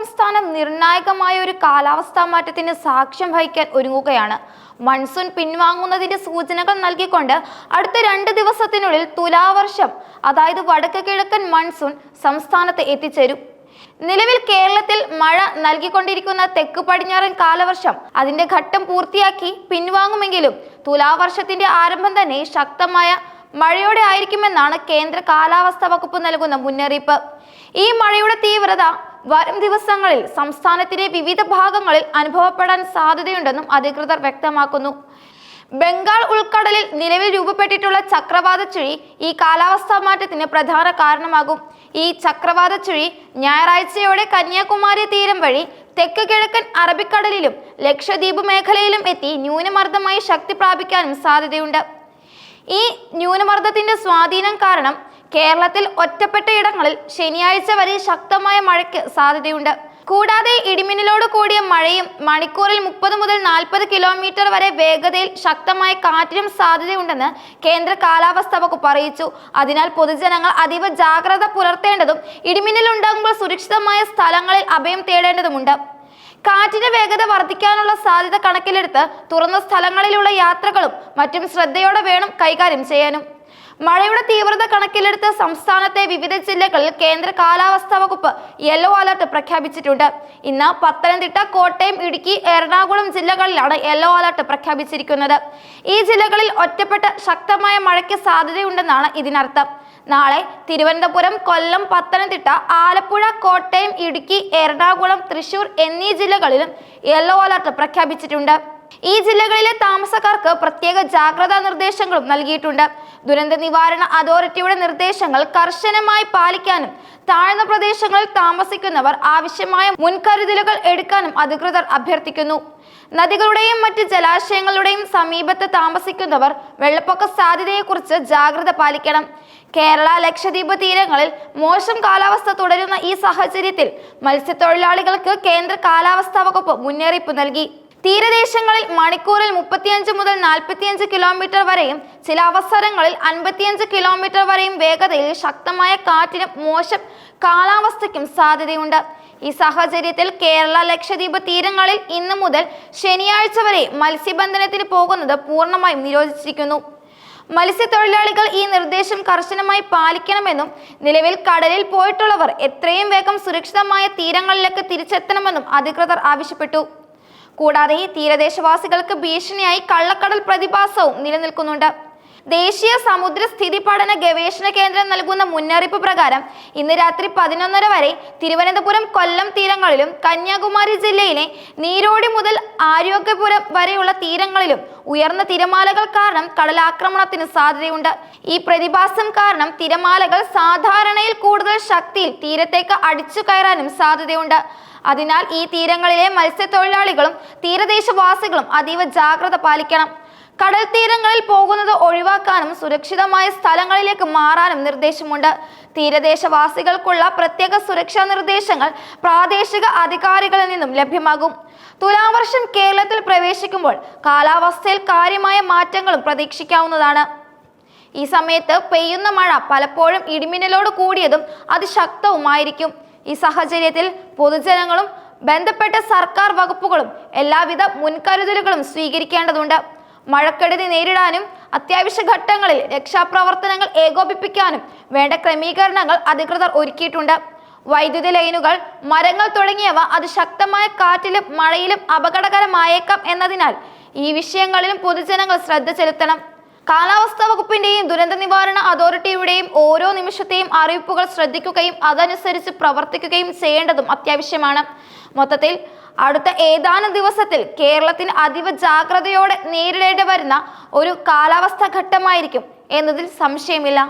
സംസ്ഥാനം നിർണായകമായ ഒരു കാലാവസ്ഥാ മാറ്റത്തിന് സാക്ഷ്യം വഹിക്കാൻ ഒരുങ്ങുകയാണ്. മൺസൂൺ പിൻവാങ്ങുന്നതിന്റെ സൂചനകൾ നൽകിക്കൊണ്ട് അടുത്ത രണ്ട് ദിവസത്തിനുള്ളിൽ തുലാവർഷം അതായത് വടക്ക് കിഴക്കൻ മൺസൂൺ സംസ്ഥാനത്ത് എത്തിച്ചേരും. നിലവിൽ കേരളത്തിൽ മഴ നൽകിക്കൊണ്ടിരിക്കുന്ന തെക്ക് പടിഞ്ഞാറൻ കാലവർഷം അതിന്റെ ഘട്ടം പൂർത്തിയാക്കി പിൻവാങ്ങുമെങ്കിലും തുലാവർഷത്തിന്റെ ആരംഭം തന്നെ ശക്തമായ മഴയോടെ ആയിരിക്കുമെന്നാണ് കേന്ദ്ര കാലാവസ്ഥാ വകുപ്പ് നൽകുന്ന മുന്നറിയിപ്പ്. ഈ മഴയുടെ തീവ്രത വരും ദിവസങ്ങളിൽ സംസ്ഥാനത്തിന്റെ വിവിധ ഭാഗങ്ങളിൽ അനുഭവപ്പെടാൻ സാധ്യതയുണ്ടെന്നും അധികൃതർ വ്യക്തമാക്കുന്നു. ബംഗാൾ ഉൾക്കടലിൽ നിലവിൽ രൂപപ്പെട്ടിട്ടുള്ള ചക്രവാത ചുഴി ഈ കാലാവസ്ഥാ മാറ്റത്തിന് പ്രധാന കാരണമാകും. ഈ ചക്രവാത ചുഴി ഞായറാഴ്ചയോടെ കന്യാകുമാരി തീരം വഴി തെക്ക് കിഴക്കൻ അറബിക്കടലിലും ലക്ഷദ്വീപ് മേഖലയിലും എത്തി ന്യൂനമർദ്ദമായി ശക്തി പ്രാപിക്കാനും സാധ്യതയുണ്ട്. ഈ ന്യൂനമർദ്ദത്തിന്റെ സ്വാധീനം കാരണം കേരളത്തിൽ ഒറ്റപ്പെട്ട ഇടങ്ങളിൽ ശനിയാഴ്ച വരെ ശക്തമായ മഴയ്ക്ക് സാധ്യതയുണ്ട്. കൂടാതെ ഇടിമിന്നലോട് കൂടിയ മഴയും മണിക്കൂറിൽ മുപ്പത് മുതൽ നാൽപ്പത് കിലോമീറ്റർ വരെ വേഗതയിൽ ശക്തമായ കാറ്റിനും സാധ്യതയുണ്ടെന്ന് കേന്ദ്ര കാലാവസ്ഥ വകുപ്പ് അറിയിച്ചു. അതിനാൽ പൊതുജനങ്ങൾ അതീവ ജാഗ്രത പുലർത്തേണ്ടതും ഇടിമിന്നൽ ഉണ്ടാകുമ്പോൾ സുരക്ഷിതമായ സ്ഥലങ്ങളിൽ അഭയം തേടേണ്ടതുമുണ്ട്. കാറ്റിന്റെ വേഗത വർദ്ധിക്കാനുള്ള സാധ്യത കണക്കിലെടുത്ത് തുറന്ന സ്ഥലങ്ങളിലുള്ള യാത്രകളും മറ്റും ശ്രദ്ധയോടെ വേണം കൈകാര്യം ചെയ്യാനും. മഴയുടെ തീവ്രത കണക്കിലെടുത്ത് സംസ്ഥാനത്തെ വിവിധ ജില്ലകളിൽ കേന്ദ്ര കാലാവസ്ഥാ വകുപ്പ് യെല്ലോ അലർട്ട് പ്രഖ്യാപിച്ചിട്ടുണ്ട്. ഇന്ന് പത്തനംതിട്ട കോട്ടയം ഇടുക്കി എറണാകുളം ജില്ലകളിലാണ് യെല്ലോ അലർട്ട് പ്രഖ്യാപിച്ചിരിക്കുന്നത്. ഈ ജില്ലകളിൽ ഒറ്റപ്പെട്ട ശക്തമായ മഴയ്ക്ക് സാധ്യതയുണ്ടെന്നാണ് ഇതിനർത്ഥം. നാളെ തിരുവനന്തപുരം കൊല്ലം പത്തനംതിട്ട ആലപ്പുഴ കോട്ടയം ഇടുക്കി എറണാകുളം തൃശൂർ എന്നീ ജില്ലകളിലും യെല്ലോ അലർട്ട് പ്രഖ്യാപിച്ചിട്ടുണ്ട്. ഈ ജില്ലകളിലെ താമസക്കാർക്ക് പ്രത്യേക ജാഗ്രതാ നിർദ്ദേശങ്ങളും നൽകിയിട്ടുണ്ട്. ദുരന്ത നിവാരണ അതോറിറ്റിയുടെ നിർദ്ദേശങ്ങൾ കർശനമായി പാലിക്കാനും താഴ്ന്ന പ്രദേശങ്ങളിൽ താമസിക്കുന്നവർ ആവശ്യമായ മുൻകരുതലുകൾ എടുക്കാനും അധികൃതർ അഭ്യർത്ഥിക്കുന്നു. നദികളുടെയും മറ്റ് ജലാശയങ്ങളുടെയും സമീപത്ത് താമസിക്കുന്നവർ വെള്ളപ്പൊക്ക സാധ്യതയെക്കുറിച്ച് ജാഗ്രത പാലിക്കണം. കേരള ലക്ഷദ്വീപ് തീരങ്ങളിൽ മോശം കാലാവസ്ഥ തുടരുന്ന ഈ സാഹചര്യത്തിൽ മത്സ്യത്തൊഴിലാളികൾക്ക് കേന്ദ്ര കാലാവസ്ഥാ വകുപ്പ് മുന്നറിയിപ്പ് നൽകി. തീരദേശങ്ങളിൽ മണിക്കൂറിൽ മുപ്പത്തിയഞ്ച് മുതൽ നാൽപ്പത്തിയഞ്ച് കിലോമീറ്റർ വരെയും ചില അവസരങ്ങളിൽ അൻപത്തിയഞ്ച് കിലോമീറ്റർ വരെയും വേഗതയിൽ ശക്തമായ കാറ്റിനും മോശം കാലാവസ്ഥയ്ക്കും സാധ്യതയുണ്ട്. ഈ സാഹചര്യത്തിൽ കേരള ലക്ഷദ്വീപ് തീരങ്ങളിൽ ഇന്നു മുതൽ ശനിയാഴ്ച വരെ മത്സ്യബന്ധനത്തിന് പോകുന്നത് പൂർണമായും നിരോധിച്ചിരിക്കുന്നു. മത്സ്യത്തൊഴിലാളികൾ ഈ നിർദ്ദേശം കർശനമായി പാലിക്കണമെന്നും നിലവിൽ കടലിൽ പോയിട്ടുള്ളവർ എത്രയും വേഗം സുരക്ഷിതമായ തീരങ്ങളിലേക്ക് തിരിച്ചെത്തണമെന്നും അധികൃതർ ആവശ്യപ്പെട്ടു. കൂടാതെ തീരദേശവാസികൾക്ക് ഭീഷണിയായി കള്ളക്കടൽ പ്രതിഭാസവും നിലനിൽക്കുന്നുണ്ട്. ദേശീയ സമുദ്ര സ്ഥിതി പഠന ഗവേഷണ കേന്ദ്രം നൽകുന്ന മുന്നറിയിപ്പ് പ്രകാരം ഇന്ന് രാത്രി പതിനൊന്നര വരെ തിരുവനന്തപുരം കൊല്ലം തീരങ്ങളിലും കന്യാകുമാരി ജില്ലയിലെ നീരോടി മുതൽ ആരോഗ്യപുരം വരെയുള്ള തീരങ്ങളിലും ഉയർന്ന തിരമാലകൾ കാരണം കടലാക്രമണത്തിന് സാധ്യതയുണ്ട്. ഈ പ്രതിഭാസം കാരണം തിരമാലകൾ സാധാരണയിൽ കൂടുതൽ ശക്തിയിൽ തീരത്തേക്ക് അടിച്ചു കയറാനും സാധ്യതയുണ്ട്. അതിനാൽ ഈ തീരങ്ങളിലെ മത്സ്യത്തൊഴിലാളികളും തീരദേശവാസികളും അതീവ ജാഗ്രത പാലിക്കണം. കടൽ തീരങ്ങളിൽ പോകുന്നത് ഒഴിവാക്കാനും സുരക്ഷിതമായ സ്ഥലങ്ങളിലേക്ക് മാറാനും നിർദ്ദേശമുണ്ട്. തീരദേശവാസികൾക്കുള്ള പ്രത്യേക സുരക്ഷാ നിർദ്ദേശങ്ങൾ പ്രാദേശിക അധികാരികളിൽ നിന്നും ലഭ്യമാകും. തുലാവർഷം കേരളത്തിൽ പ്രവേശിക്കുമ്പോൾ കാലാവസ്ഥയിൽ കാര്യമായ മാറ്റങ്ങളും പ്രതീക്ഷിക്കാവുന്നതാണ്. ഈ സമയത്ത് പെയ്യുന്ന മഴ പലപ്പോഴും ഇടിമിന്നലോട് കൂടിയതും അതിശക്തവുമായിരിക്കും. ഈ സാഹചര്യത്തിൽ പൊതുജനങ്ങളും ബന്ധപ്പെട്ട സർക്കാർ വകുപ്പുകളും എല്ലാവിധ മുൻകരുതലുകളും സ്വീകരിക്കേണ്ടതുണ്ട്. മഴക്കെടുതി നേരിടാനും അത്യാവശ്യ ഘട്ടങ്ങളിൽ രക്ഷാപ്രവർത്തനങ്ങൾ ഏകോപിപ്പിക്കാനും വേണ്ട ക്രമീകരണങ്ങൾ അധികൃതർ ഒരുക്കിയിട്ടുണ്ട്. വൈദ്യുതി ലൈനുകൾ മരങ്ങൾ തുടങ്ങിയവ അതിശക്തമായ കാറ്റിലും മഴയിലും അപകടകരമായേക്കാം എന്നതിനാൽ ഈ വിഷയങ്ങളിലും പൊതുജനങ്ങൾ ശ്രദ്ധ ചെലുത്തണം. കാലാവസ്ഥാ വകുപ്പിന്റെയും ദുരന്ത നിവാരണ അതോറിറ്റിയുടെയും ഓരോ നിമിഷത്തെയും അറിയിപ്പുകൾ ശ്രദ്ധിക്കുകയും അതനുസരിച്ച് പ്രവർത്തിക്കുകയും ചെയ്യേണ്ടതും അത്യാവശ്യമാണ്. മൊത്തത്തിൽ അടുത്ത ഏതാനും ദിവസത്തിൽ കേരളത്തിന് അതീവ ജാഗ്രതയോടെ നേരിടേണ്ടി വരുന്ന ഒരു കാലാവസ്ഥ ഘട്ടമായിരിക്കും എന്നതിൽ സംശയമില്ല.